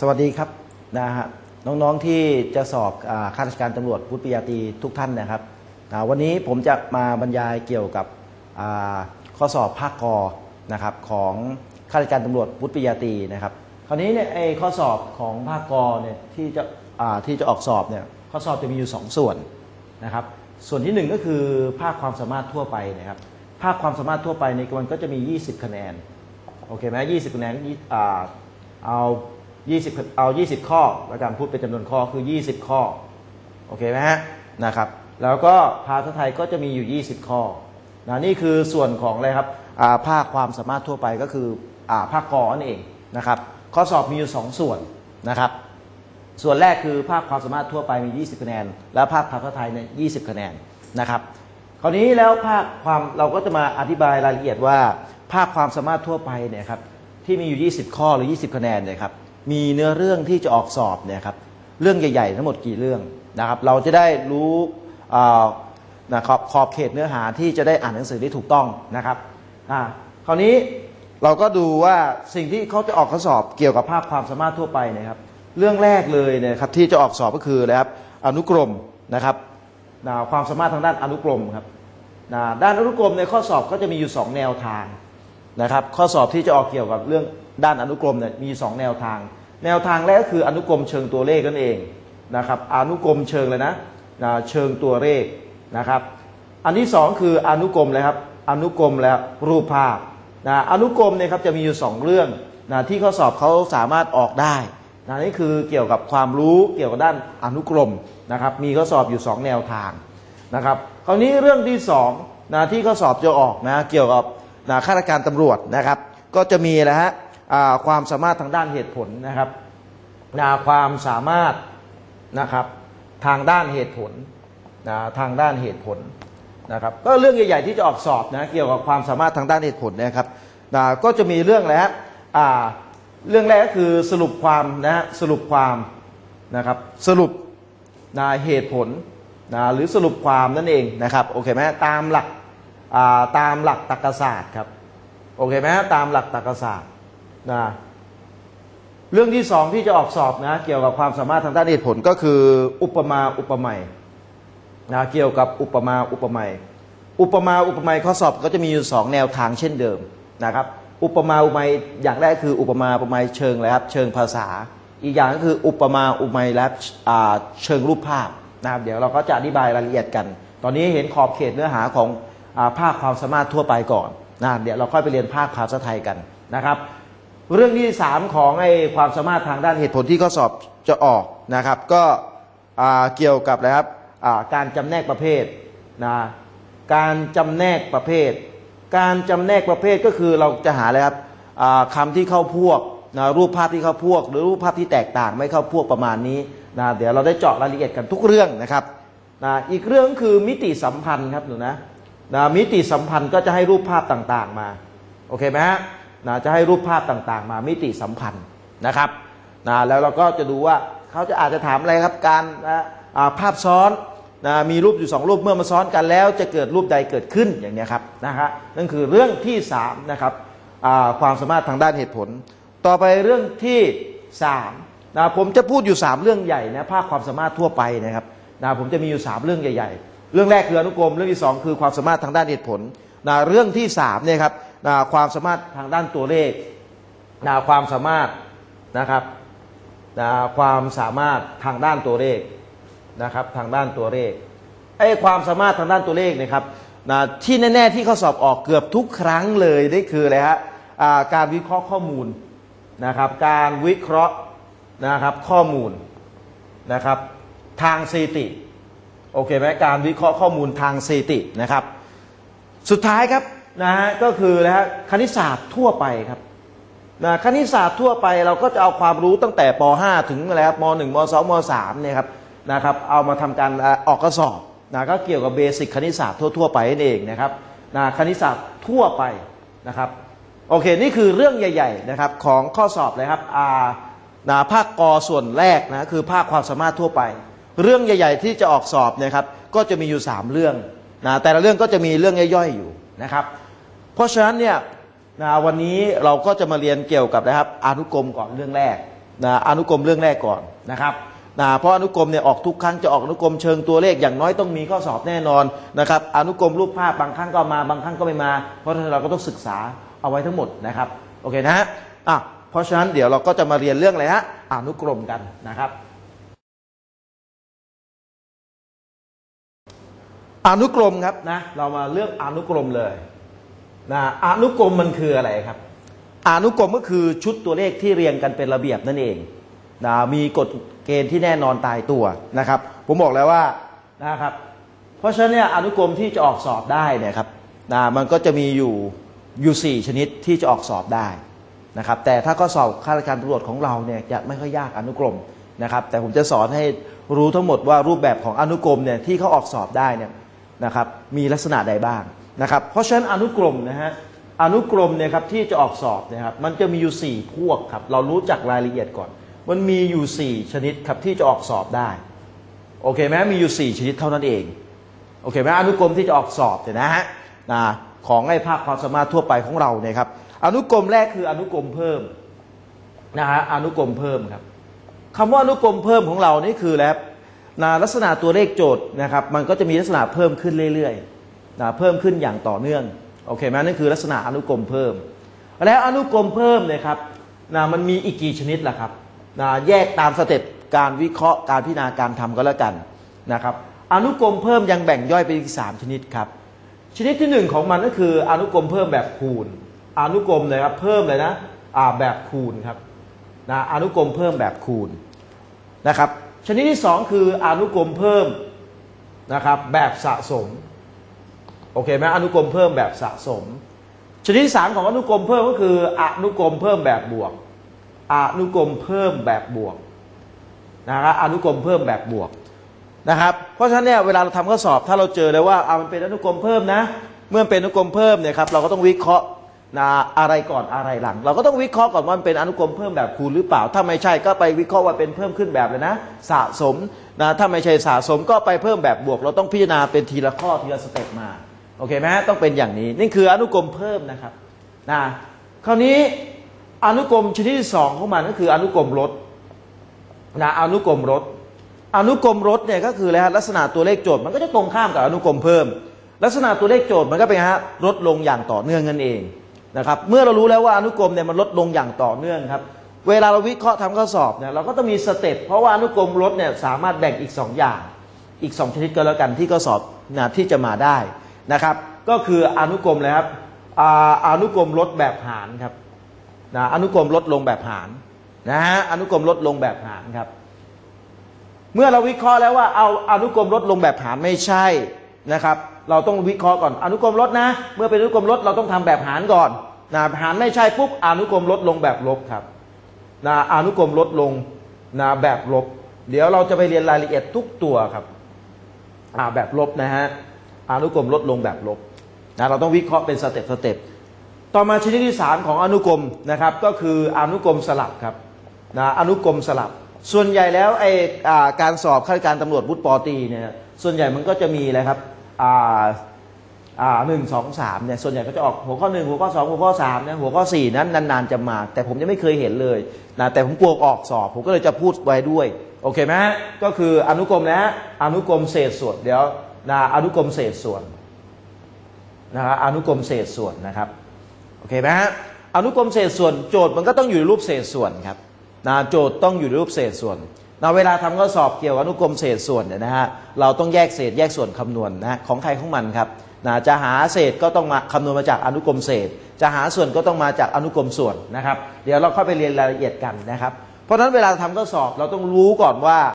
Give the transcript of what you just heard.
สวัสดีครับนะฮะน้องๆที่จะสอบอข้าราชการตำรวจวุฒิปริญญาตรีทุกท่านนะครับวันนี้ผมจะมาบรรยายเกี่ยวกับข้อสอบภาคกอนะครับของข้าราชการตำรวจวุฒิปริญญาตรีนะครับ คราวนี้เนี่ยไอ้ข้อสอบของภาคกอเนี่ยที่จะที่จะออกสอบเนี่ยข้อสอบจะมีอยู่ 2 ส่วนนะครับ ส่วนที่ 1 ก็คือภาคความสามารถทั่วไปนะครับ ภาคความสามารถทั่วไปในมันก็จะมี 20 คะแนนโอเคไหม20คะแนนเอา 20 เอา 20 ข้อแล้วกันพูดเป็นจำนวนข้อคือ 20 ข้อ โอเคไหมฮะนะครับ แล้วก็ภาษาไทยก็จะมีอยู่ 20 ข้อนะนี่คือส่วนของอะไรครับภาคความสามารถทั่วไปก็คืออภาคกอนั่นเองนะครับ ข้อสอบมีอยู่ 2 ส่วนนะครับ ส่วนแรกคือภาคความสามารถทั่วไปมี 20 คะแนน แล้วภาคภาษาไทยเนี่ย20 คะแนนนะครับ คราวนี้แล้วภาคความเราก็จะมาอธิบายรายละเอียดว่า ภาคความสามารถทั่วไปเนี่ยครับที่มีอยู่ 20 ข้อหรือ 20 คะแนนเนี่ยครับ มีเนื้อเรื่องที่จะออกสอบเนี่ยครับเรื่องใหญ่ๆ ทั้งหมดกี่เรื่องนะครับ เราจะได้รู้นะครับขอบเขตเนื้อหาที่จะได้อ่านหนังสือได้ถูกต้องนะครับอ่าคราวนี้เราก็ดูว่าสิ่งที่เขาจะออกข้อสอบเกี่ยวกับภาคความสามารถทั่วไปเนะครับ เรื่องแรกเลยเนะครับที่จะออกสอบก็คือนะครับอนุกรมนะครับนะความสามารถทางด้านอนุกรมครับนะด้านอนุกรมในข้อสอบก็จะมีอยู่ 2 แนวทางนะครับ ข้อสอบที่จะออกเกี่ยวกับเรื่องด้านอนุกรมเนี่ยมี 2 แนวทาง แนวทางแรกก็คืออนุกรมเชิงตัวเลขนั่นเองนะครับอนุกรมเชิงเลยนะนะเชิงตัวเลขนะครับ อันที่สองคืออนุกรมเลยครับอนุกรมแล้วรูปภาพนะอนุกรมเนี่ยครับจะมีอยู่สองเรื่องนะที่ข้อสอบเขาสามารถออกได้นะนี่คือเกี่ยวกับความรู้เกี่ยวกับด้านอนุกรมนะครับมีข้อสอบอยู่ 2 แนวทางนะครับคราวนี้เรื่องที่2นะที่ข้อสอบจะออกนะเกี่ยวกับนะข้าราชการตำรวจนะครับ ก็จะมีนะฮะ ความสามารถทางด้านเหตุผลนะครับนะความสามารถนะครับทางด้านเหตุผลนะทางด้านเหตุผลนะครับก็เรื่องใหญ่ๆที่จะออกสอบนะเกี่ยวกับความสามารถทางด้านเหตุผลนะครับนะก็จะมีเรื่องอะไรฮะเรื่องแรกก็คือสรุปความนะสรุปความนะครับสรุปนะเหตุผลนะหรือสรุปความนั่นเองนะครับโอเคไหมตามหลักตามหลักตรรกศาสตร์ครับโอเคไหมตามหลักตรรกศาสตร์ นะเรื่องที่สองที่จะออกสอบนะ เกี่ยวกับความสามารถทางด้านเหตุผลก็คือ อุปมาอุปไมยนะเกี่ยวกับอุปมาอุปไมยอุปมาอุปไมยข้อสอบก็จะมีอยู่สองแนวทางเช่นเดิมนะครับ อุปมาอุปไมยอย่างแรกคืออุปมาอุปไมยเชิงอะไรครับ เชิงภาษา อีกอย่างก็คืออุปมาอุปไมยและเชิงรูปภาพนะครับเดี๋ยวเราก็จะอธิบายรายละเอียดกัน ตอนนี้เห็นขอบเขตเนื้อหาของอภาคความสามารถทั่วไปก่อนนะเดี๋ยวเราค่อยไปเรียนภาคภาษาไทยกันนะครับ เรื่องที่สามของไอ้ความสามารถทางด้านเหตุผลที่ข้อสอบจะออกนะครับ ก็เกี่ยวกับอะไรครับการจำแนกประเภทนะการจำแนกประเภท การจำแนกประเภทก็คือเราจะหาอะไรครับอ่าคำที่เข้าพวกนะรูปภาพที่เข้าพวก หรือรูปภาพที่แตกต่างไม่เข้าพวกประมาณนี้นะเดี๋ยวเราได้เจาะรายละเอียดกันทุกเรื่องนะครับนะอีกเรื่องคือมิติสัมพันธ์ครับหนูนะนะมิติสัมพันธ์ก็จะให้รูปภาพต่างๆมาโอเคไหมฮะ นะจะให้รูปภาพต่างๆ มามิติสัมพันธ์นะครับนะแล้วเราก็จะดูว่าเขาจะอาจจะถามอะไรครับการนะภาพซ้อนนะมีรูปอยู่สองรูปเมื่อมาซ้อนกันแล้วจะเกิดรูปใดเกิดขึ้นอย่างนี้ครับนะฮะนั่นคือเรื่องที่สามนะครับความสามารถทางด้านเหตุผล ต่อไปเรื่องที่สามนะผมจะพูดอยู่3เรื่องใหญ่นะภาคความสามารถทั่วไปนะครับนะผมจะมีอยู่3เรื่องใหญ่ ๆ เรื่องแรกคืออนุกรมเรื่องที่2คือความสามารถทางด้านเหตุผลนะเรื่องที่3เนี่ยครับ นะความสามารถทางด้านตัวเลขนะความสามารถนะครับนะความสามารถทางด้านตัวเลขนะครับทางด้านตัวเลขไอ้ความสามารถทางด้านตัวเลขเนะครับนะที่แน่ ๆ ที่เขาสอบออกเกือบทุกครั้งเลยนี่คืออะไรฮะการวิเคราะห์ข้อมูลนะครับ การวิเคราะห์นะครับข้อมูลนะครับทางสถิติโอเคไหมการวิเคราะห์ข้อมูลทางสถิตินะครับ สุดท้ายครับ นะฮะก็คือนะฮะคณิตศาสตร์ทั่วไปครับนะคณิตศาสตร์ทั่วไปเราก็จะเอาความรู้ตั้งแต่ป .5 ถึงอะไรครับม .1 ม .2 ม .3 เนี่ยครับนะครับเอามาทำการออกข้อสอบนะก็เกี่ยวกับเบสิกคณิตศาสตร์ทั่วๆไปนั่นเองนะครับนะคณิตศาสตร์ทั่วไปนะครับโอเคนี่คือเรื่องใหญ่ๆนะครับของข้อสอบเลยครับอานะภาคกส่วนแรกนะคือภาคความสามารถทั่วไป เรื่องใหญ่ ๆ ที่จะออกสอบนะครับก็จะมีอยู่ 3 เรื่องนะแต่ละเรื่องก็จะมีเรื่องย่อยๆอยู่นะครับ เพราะฉะนั้นเนี่ยนะวันนี้เราก็จะมาเรียนเกี่ยวกับนะครับอนุกรมก่อนเรื่องแรกนะอนุกรมเรื่องแรกก่อนนะครับนะเพราะอนุกรมเนี่ยออกทุกครั้งจะออกอนุกรมเชิงตัวเลขอย่างน้อยต้องมีข้อสอบแน่นอนนะครับอนุกรมรูปภาพบางครั้งก็มาบางครั้งก็ไม่มา เพราะฉะนั้นเราก็ต้องศึกษาเอาไว้ทั้งหมดนะครับโอเคนะฮะอะเพราะฉะนั้นเดี๋ยวเราก็จะมาเรียนเรื่องอะไรฮะอนุกรมกันนะครับ อนุกรมครับนะเรามาเลือกอนุกรมเลย นะอนุกรมมันคืออะไรครับอนุกรมก็คือชุดตัวเลขที่เรียงกันเป็นระเบียบนั่นเองนะมีกฎเกณฑ์ที่แน่นอนตายตัวนะครับ ผมบอกแล้วว่านะครับ เพราะฉะนั้นเนี่ยอนุกรมที่จะออกสอบได้เนี่ยครับนะมันก็จะมีอยู่อยู่สี่ชนิดที่จะออกสอบได้นะครับ แต่ถ้าข้อสอบข้าราชการตำรวจของเราเนี่ยจะไม่ค่อยยากอนุกรมนะครับ แต่ผมจะสอนให้รู้ทั้งหมดว่ารูปแบบของอนุกรมเนี่ยที่เขาออกสอบได้เนี่ยนะครับ มีลักษณะใดบ้าง นะครับเพราะฉะนั้นอนุกรมนะฮะอนุกรมเนี่ยครับที่จะออกสอบนะครับมันจะมีอยู่ 4 พวกครับเรารู้จักรายละเอียดก่อน มันมีอยู่ 4 ชนิดครับที่จะออกสอบได้โอเคไหมมีอยู่ 4 ชนิดเท่านั้นเองโอเคไหมอนุกรมที่จะออกสอบเนี่ยนะฮะนะของไอ้ภาคความสามารถทั่วไปของเราเนี่ยครับอนุกรมแรกคืออนุกรมเพิ่มนะฮะอนุกรมเพิ่มครับคำว่าอนุกรมเพิ่มของเรานี่คือแล้วนะลักษณะตัวเลขโจทย์นะครับมันก็จะมีลักษณะเพิ่มขึ้นเรื่อยๆ นะเพิ่มขึ้นอย่างต่อเนื่องโอเคไหมนั่นคือลักษณะอนุกรมเพิ่ม แล้วอนุกรมเพิ่มเนี่ยครับนะมันมีอีกกี่ชนิดล่ะครับนะแยกตามสเต็ปการวิเคราะห์การพิจารณาการทำก็แล้วกันนะครับ อนุกรมเพิ่มยังแบ่งย่อยเป็นอีกสามชนิดครับ ชนิดที่หนึ่งของมันก็คืออนุกรมเพิ่มแบบคูณ อนุกรมเลยครับเพิ่มเลยนะอ่าแบบคูณครับนะอนุกรมเพิ่มแบบคูณนะครับ ชนิดที่สองคืออนุกรมเพิ่มนะครับแบบสะสม โอเคไหมอนุกรมเพิ่มแบบสะสม ชนิดที่สามของอนุกรมเพิ่มก็คืออนุกรมเพิ่มแบบบวกอนุกรมเพิ่มแบบบวกนะครับอนุกรมเพิ่มแบบบวกนะครับ เพราะฉะนั้นเนี่ยเวลาเราทำข้อสอบถ้าเราเจอเลยว่าเอามันเป็นอนุกรมเพิ่มนะ เมื่อเป็นอนุกรมเพิ่มเนี่ยครับเราก็ต้องวิเคราะห์นะอะไรก่อนอะไรหลัง เราก็ต้องวิเคราะห์ก่อนว่ามันเป็นอนุกรมเพิ่มแบบคูณหรือเปล่า ถ้าไม่ใช่ก็ไปวิเคราะห์ว่าเป็นเพิ่มขึ้นแบบเลยนะ สะสมนะถ้าไม่ใช่สะสมก็ไปเพิ่มแบบบวก เราต้องพิจารณาเป็นทีละข้อทีละสเต็ปมา โอเคไหมต้องเป็นอย่างนี้ นี่คืออนุกรมเพิ่มนะครับนะคราวนี้อนุกรมชนิดที่สองของมันก็คืออนุกรมลดนะอนุกรมลดอนุกรมลดเนี่ยก็คืออะไรฮะลักษณะตัวเลขโจทย์มันก็จะตรงข้ามกับอนุกรมเพิ่ม ลักษณะตัวเลขโจทย์มันก็เป็นฮะลดลงอย่างต่อเนื่องนั่นเองนะครับเมื่อเรารู้แล้วว่าอนุกรมเนี่ยมันลดลงอย่างต่อเนื่องครับเวลาเราวิเคราะห์ทำข้อสอบเนี่ยเราก็ต้องมีสเต็ปเพราะว่าอนุกรมลดเนี่ยสามารถแบ่งอีก 2 อย่าง อีก 2 ชนิดก็แล้วกันที่ข้อสอบนะที่จะมาได้ นะครับ ก็คืออนุกรมเลยครับออนุกรมลดแบบหารครับนะอนุกรมลดลงแบบหารนะฮะอนุกรมลดลงแบบหารครับ เมื่อเราวิเคราะห์แล้วว่าเอาอนุกรมลดลงแบบหารไม่ใช่นะครับ เราต้องวิเคราะห์ก่อนอนุกรมลดนะ เมื่อเป็นอนุกรมลดเราต้องทำแบบหารก่อนนะหารไม่ใช่ปุ๊บอนุกรมลดลงแบบลบครับนะอนุกรมลดลงนะแบบลบ เดี๋ยวเราจะไปเรียนรายละเอียดทุกตัวครับอ่าแบบลบนะฮะ อนุกรมลดลงแบบลบนะเราต้องวิเคราะห์เป็นสเต็ปสเต็ปต่อมาชนิดที่สามของอนุกรมนะครับ ก็คืออนุกรมสลับครับนะอนุกรมสลับ ส่วนใหญ่แล้วไออาการสอบข้าราชการตำรวจวุฒิปอตีเนี่ยส่วนใหญ่มันก็จะมีอะไรครับอ่าอ่าหนึ่งสองสามเนี่ยส่วนใหญ่ก็จะออกหัวข้อหนึ่งหัวข้อสองหัวข้อสามเนี่ยหัวข้อสี่นั้นนานๆจะมา แต่ผมยังไม่เคยเห็นเลยนะแต่ผมกลัวออกสอบ ผมก็เลยจะพูดไว้ด้วย โอเคไหมก็คืออนุกรมนะอนุกรมเศษส่วนเดี๋ยว นะอนุกรมเศษส่วนนะครับอนุกรมเศษส่วนนะครับโอเคไหมฮะอนุกรมเศษส่วน โจทย์มันก็ต้องอยู่ในรูปเศษส่วนครับนะโจทย์ต้องอยู่ในรูปเศษส่วนนะเวลาทำข้อสอบเกี่ยวกับอนุกรมเศษส่วนเนี่ยนะฮะเราต้องแยกเศษแยกส่วนคำนวณนะของใครของมันครับนะจะหาเศษก็ต้องมาคำนวณมาจากอนุกรมเศษ จะหาส่วนก็ต้องมาจากอนุกรมส่วนนะครับ เดี๋ยวเราเข้าไปเรียนรายละเอียดกันนะครับ เพราะฉะนั้นเวลาทำข้อสอบเราต้องรู้ก่อนว่า